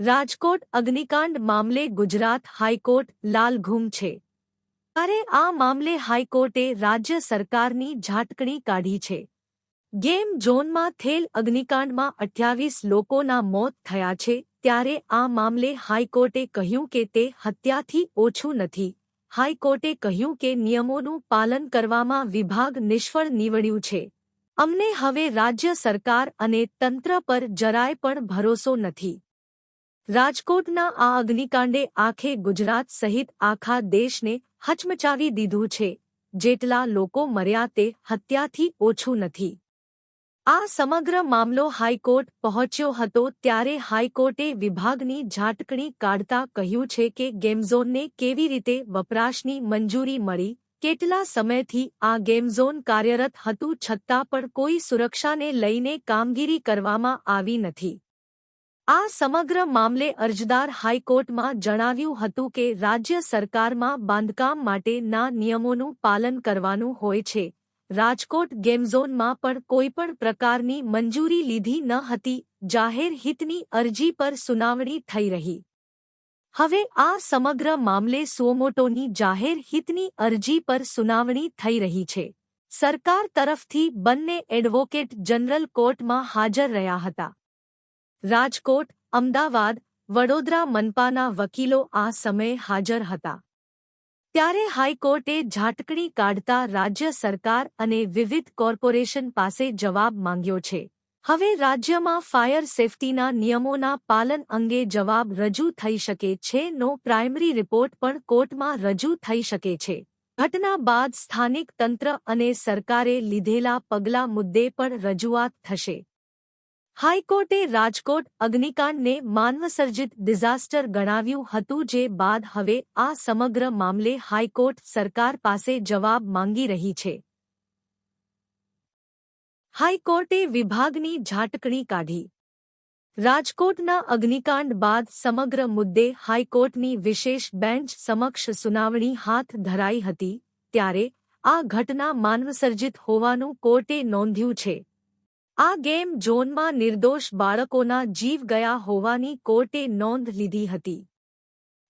રાજકોટ અગ્નિકાંડ મામલે ગુજરાત હાઈકોર્ટ લાલઘૂમ છે. ત્યારે આ મામલે હાઈકોર્ટે રાજ્ય સરકારની ઝાટકણી કાઢી છે. ગેમ ઝોનમાં થયેલ અગ્નિકાંડમાં અઠ્યાવીસ લોકોના મોત થયા છે, ત્યારે આ મામલે હાઈકોર્ટે કહ્યું કે તે હત્યાથી ઓછું નથી. હાઈકોર્ટે કહ્યું કે નિયમોનું પાલન કરવામાં વિભાગ નિષ્ફળ નીવડ્યું છે. અમને હવે રાજ્ય સરકાર અને તંત્ર પર જરાય પણ ભરોસો નથી. રાજકોટના આ અગ્નિકાંડે આખે ગુજરાત સહિત આખા દેશને હચમચાવી દીધું છે. જેટલા લોકો મર્યા તે હત્યાથી ઓછું નથી. આ સમગ્ર મામલો હાઈકોર્ટ પહોંચ્યો હતો ત્યારે હાઈકોર્ટે વિભાગની ઝાટકણી કાઢતા કહ્યું છે કે ગેમઝોનને કેવી રીતે વપરાશની મંજૂરી મળી, કેટલા સમયથી આ ગેમઝોન કાર્યરત હતું છતાં પણ કોઈ સુરક્ષાને લઈને કામગીરી કરવામાં આવી નથી. આ સમગ્ર મામલે અરજદાર હાઈકોર્ટમાં જણાવ્યું હતું કે રાજ્ય સરકારમાં બાંધકામ માટેના નિયમોનું પાલન કરવાનું હોય છે. રાજકોટ ગેમઝોનમાં પણ કોઈપણ પ્રકારની મંજૂરી લીધી ન હતી. જાહેર હિતની અરજી પર સુનાવણી થઈ રહી. હવે આ સમગ્ર મામલે સુઓમોટોની જાહેર હિતની અરજી પર સુનાવણી થઈ રહી છે. સરકાર તરફથી બંને એડવોકેટ જનરલ કોર્ટમાં હાજર રહ્યા હતા. રાજકોટ, અમદાવાદ, વડોદરા મનપાના વકીલો આ સમયે હાજર હતા. ત્યારે હાઈકોર્ટે ઝાટકણી કાઢતા રાજ્ય સરકાર અને વિવિધ કોર્પોરેશન પાસે જવાબ માંગ્યો છે. હવે રાજ્યમાં ફાયર સેફટીના નિયમોના પાલન અંગે જવાબ રજૂ થઈ શકે છે નો પ્રાઇમરી રિપોર્ટ પણ કોર્ટમાં રજૂ થઈ શકે છે. ઘટના બાદ સ્થાનિક તંત્ર અને સરકારે લીધેલા પગલાં મુદ્દે પણ રજૂઆત થશે. હાઈકોર્ટે રાજકોટ અગ્નિકાંડને માનવસર્જિત ડિઝાસ્ટર ગણાવ્યું હતું જે બાદ હવે આ સમગ્ર મામલે હાઈકોર્ટ સરકાર પાસે જવાબ માંગી રહી છે. હાઈકોર્ટે વિભાગની ઝાટકણી કાઢી. રાજકોટના અગ્નિકાંડ બાદ સમગ્ર મુદ્દે હાઈકોર્ટની વિશેષ બેન્ચ સમક્ષ સુનાવણી હાથ ધરાઈ હતી, ત્યારે આ ઘટના માનવસર્જિત હોવાનું કોર્ટે નોંધ્યું છે. આ ગેમ ઝોનમાં નિર્દોષ બાળકોના જીવ ગયા હોવાની કોર્ટે નોંધ લીધી હતી.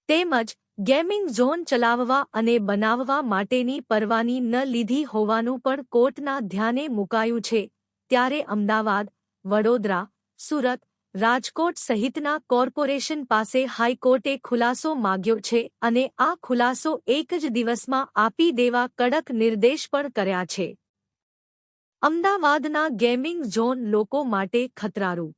તેમજ ગેમિંગ ઝોન ચલાવવા અને બનાવવા માટેની પરવાની ન લીધી હોવાનું પણ કોર્ટના ધ્યાને મુકાયું છે. ત્યારે અમદાવાદ, વડોદરા, સુરત, રાજકોટ સહિતના કોર્પોરેશન પાસે હાઈકોર્ટે ખુલાસો માગ્યો છે અને આ ખુલાસો એક જ દિવસમાં આપી દેવા કડક નિર્દેશ પણ કર્યા છે. અમદાવાદના ગેમિંગ ઝોન લોકો માટે ખતરારૂપ.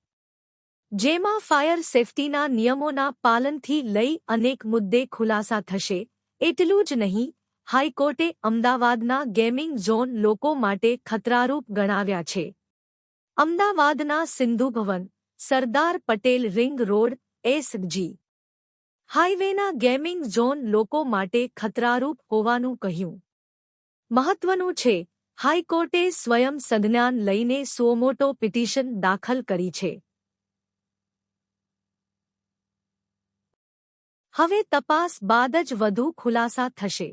જેમાં ફાયર સેફટીના નિયમોના પાલનથી લઈ અનેક મુદ્દે ખુલાસા થશે, એટલું જ નહીં, હાઈકોર્ટે અમદાવાદના ગેમિંગ ઝોન લોકો માટે ખતરારૂપ ગણાવ્યા છે. અમદાવાદના Sindhu Bhavan Sardar Patel ring road SG હાઈવેના gaming zone લોકો માટે ખતરારૂપ હોવાનું કહ્યું. મહત્વનું છે હાઈકોર્ટે સ્વયં સંજ્ઞાન લઈને સોમોટો પિટિશન દાખલ કરી છે હવે તપાસ બાદ જ વધુ ખુલાસા થશે